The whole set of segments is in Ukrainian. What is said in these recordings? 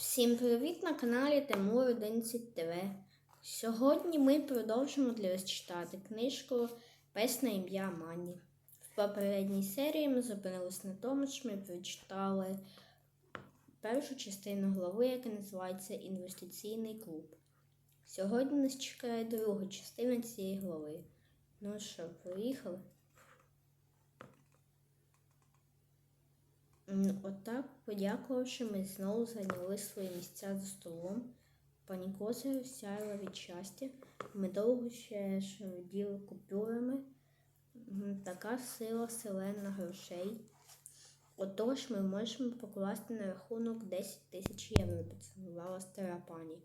Всім привіт на каналі Тимур 11 ТВ. Сьогодні ми продовжимо для вас читати книжку Пес на ім'я Мані. В попередній серії ми зупинились на тому, що ми прочитали першу частину глави, яка називається Інвестиційний клуб. Сьогодні нас чекає друга частина цієї глави. Ну що, поїхали? Отак, подякувавши, ми знову зайняли свої місця за столом. Пані Козир сяяла від щастя. Ми довго ще шаруділи купюрами. Така сила селена грошей. Отож ми можемо покласти на рахунок 10 тисяч євро, підсумувала стара пані.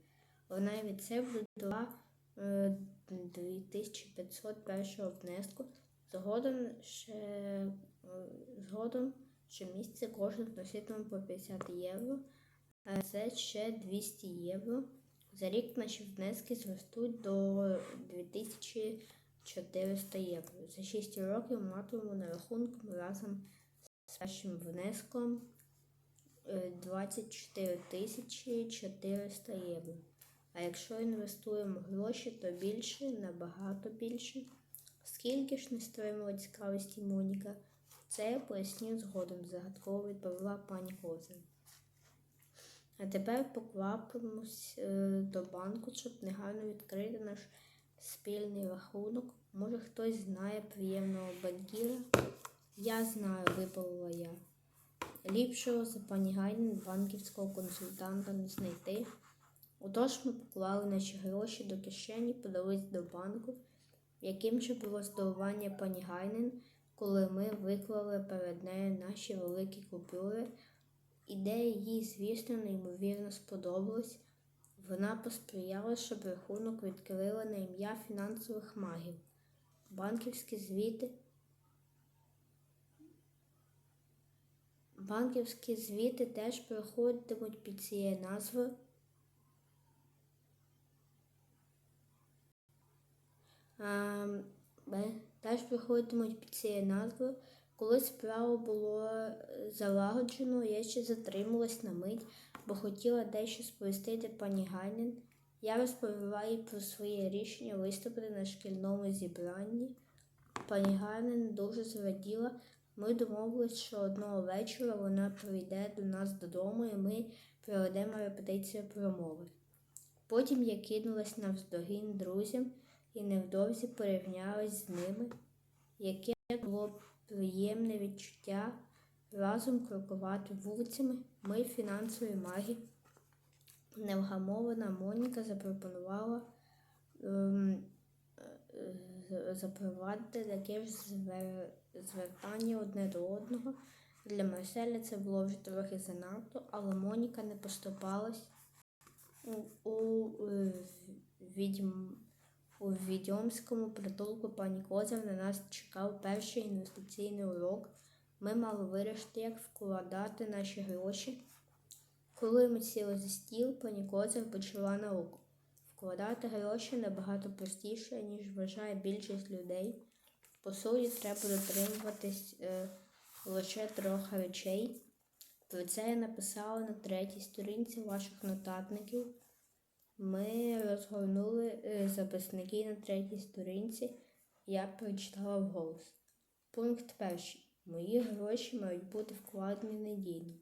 Вона від себе додала е, 2500 першого внеску. Згодом ще е, згодом щомісяця кожен проситиме по 50 євро, а це ще 200 євро. За рік наші внески зростуть до 2400 євро. За 6 років матимемо на рахунку разом з першим внеском е, 24 тисячі 400 євро. А якщо інвестуємо гроші, то більше, набагато більше. Скільки ж не стримала цікавості Моніка? Це я поясню згодом, загадково відповіла пані Козир. А тепер поквапимось е, до банку, щоб негайно відкрити наш спільний рахунок. Може хтось знає приємного банкіра? Я знаю, виповіла я. Ліпшого за пані Гайнен банківського консультанта не знайти. Отож ми поклали наші гроші до кишені, подались до банку, яким же було здивування пані Гайнен, коли ми виклали перед нею наші великі купюри. Ідея їй, звісно, неймовірно сподобалась. Вона посприяла, щоб рахунок відкрили на ім'я фінансових магів. Банківські звіти. Банківські звіти теж проходитимуть під цією назвою. Б. Теж проходитимуть під цією назвою. Коли справу було е, залагоджено, я ще затрималась на мить, бо хотіла дещо сповістити пані Гайнен. Я розповіла їй про своє рішення виступити на шкільному зібранні. Пані Гайнен дуже зраділа. Ми домовились, що одного вечора вона прийде до нас додому і ми проведемо репетицію промови. Потім я кинулась навздогін друзям і невдовзі порівнялась з ними, яке було приємне відчуття разом крокувати вулицями. Ми, фінансові маги, невгамована Моніка запропонувала ем, е, запровадити таке ж звер- звертання одне до одного. Для Марселя це було вже трохи занадто, але Моніка не поступалась у, у е, відьм, у відьомському притулку пані Козир на нас чекав перший інвестиційний урок. Ми мали вирішити, як вкладати наші гроші. Коли ми сіли за стіл, пані Козир почала науку. Вкладати гроші набагато простіше, ніж вважає більшість людей. По суті, треба дотримуватись е, лише трьох речей. Про це я написала на третій сторінці ваших нотатників. Ми розгорнули е, записники на третій сторінці. Я прочитала вголос. Пункт перший. Мої гроші мають бути вкладені надійно.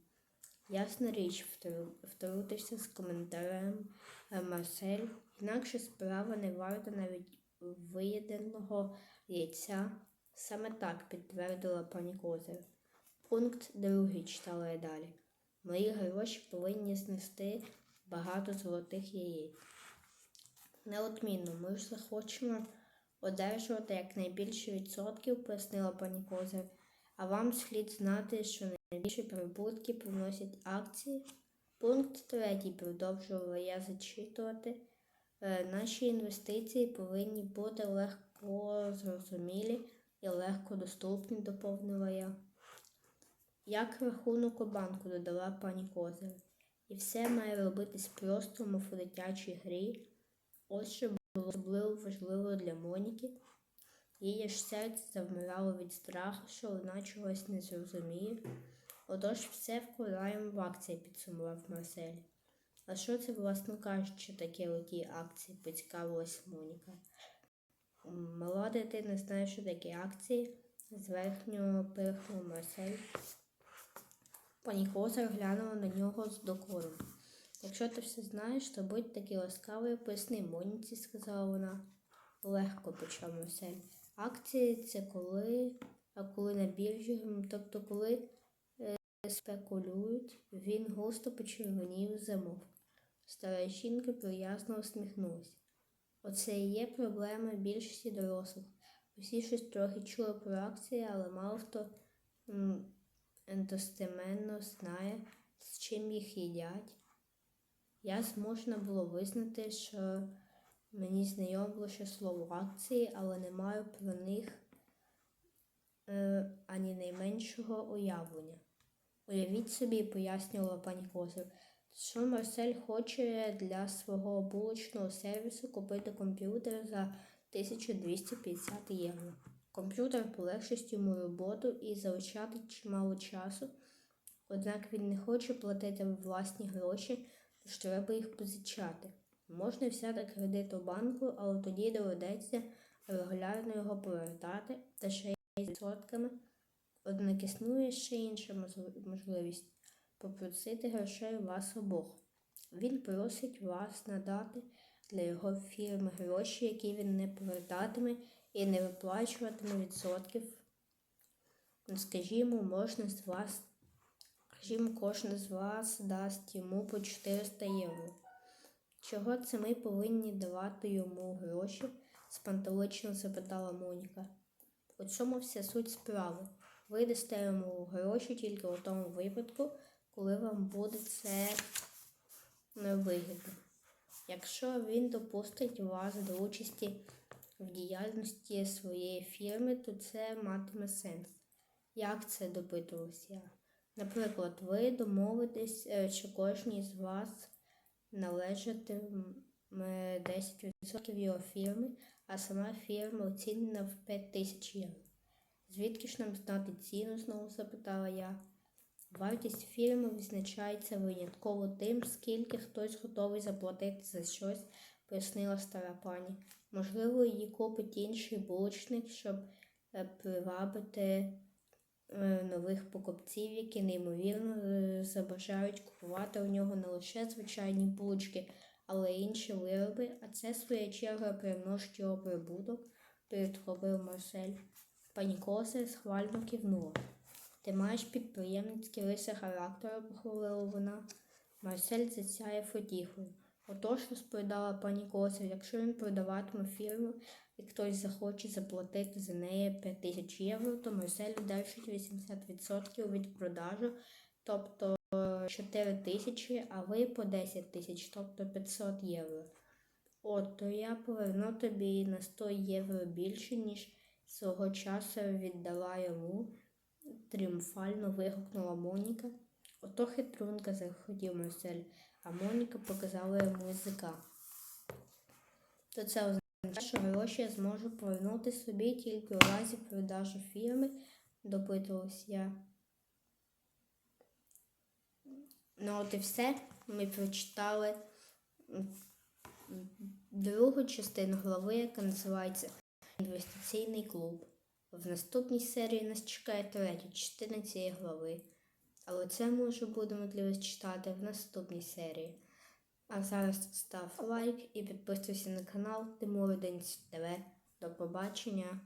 Ясна річ, втру- втрутився з коментарем е, Марсель. Інакше справа не варта навіть виєденого яйця. Саме так підтвердила пані Козир. Пункт другий читала я далі. Мої гроші повинні знести багато золотих яєць. Неодмінно, ми ж захочемо одержувати якнайбільше відсотків, пояснила пані Козир. А вам слід знати, що найбільші прибутки приносять акції. Пункт третій продовжувала я зачитувати. Е, Наші інвестиції повинні бути легко зрозумілі і легко доступні, доповнила я. Як рахунок у банку, додала пані Козир. І все має робитись просто, мов у дитячій грі. Ось що було особливо важливо для Моніки. Її ж серце завмирало від страху, що вона чогось не зрозуміє. Отож все вкладаємо в акції, підсумував Марсель. А що це, власне кажучи, таке оті акції? поцікавилась Моніка. Мала дитина знає, що таке акції. Зверхньо пирхнув Марсель. Пані Коза глянула на нього з докором. Якщо ти все знаєш, то будь такий ласкавий, поясни Моніці, сказала вона. Легко почав Марсель. Акції це коли, а коли на біржі, тобто коли е, спекулюють, він густо почервонів замовк. Стара жінка приязно усміхнулася. Оце і є проблема більшості дорослих. Усі щось трохи чули про акції, але мало хто достеменно знає, з чим їх їдять. Я змушена було визнати, що мені знайомо лише слово акції, але не маю про них е, ані найменшого уявлення. Уявіть собі, пояснювала пані Козир, що Марсель хоче для свого булочного сервісу купити комп'ютер за 1250 євро. Комп'ютер полегшить йому роботу і заощадить чимало часу, однак він не хоче платити власні гроші, тож треба їх позичати. Можна взяти кредит у банку, але тоді доведеться регулярно його повертати та ще й відсотками. Однак існує ще інша можливість попросити грошей у вас обох. Він просить вас надати для його фірми гроші, які він не повертатиме і не виплачуватиме відсотків. Ну, Скажімо, можна з вас, скажімо, кожен з вас дасть йому по 400 євро. Чого це ми повинні давати йому гроші? спантелично запитала Моніка. У цьому вся суть справи. Ви дасте йому гроші тільки у тому випадку, коли вам буде це невигідно. Якщо він допустить вас до участі в діяльності своєї фірми, то це матиме сенс. Як це допитувався я? Наприклад, ви домовитесь, е, що кожній з вас належатиме 10% його фірми, а сама фірма оцінена в 5 тисяч євро. Звідки ж нам знати ціну? знову запитала я. Вартість фірми визначається винятково тим, скільки хтось готовий заплатити за щось, пояснила стара пані. Можливо, її купить інший булочник, щоб е, привабити е, нових покупців, які неймовірно е, забажають купувати у нього не лише звичайні булочки, але й інші вироби, а це своя черга примножить його прибуток, підхопив Марсель. Пані Коса схвально кивнула. Ти маєш підприємницькі риси характеру, похвалила вона. Марсель засяяв утіхою. Отож, розповідала пані Коса, якщо він продаватиме фірму і хтось захоче заплатити за неї 5 тисяч євро, то Марсель одержить 80% від продажу, тобто 4 тисячі, а ви по 10 тисяч, тобто 500 євро. От, то я поверну тобі на 100 євро більше, ніж свого часу віддала йому, тріумфально вигукнула Моніка. Ото хитрунка захотів Марсель, а Моніка показала йому язика. То це означає, що гроші я зможу повернути собі тільки у разі продажу фірми, допитувався я. Ну от і все. Ми прочитали другу частину глави, яка називається Інвестиційний клуб. В наступній серії нас чекає третя частина цієї глави. Але це ми вже будемо для вас читати в наступній серії. А зараз став лайк і підписуйся на канал Тимур Денис ТВ. До побачення!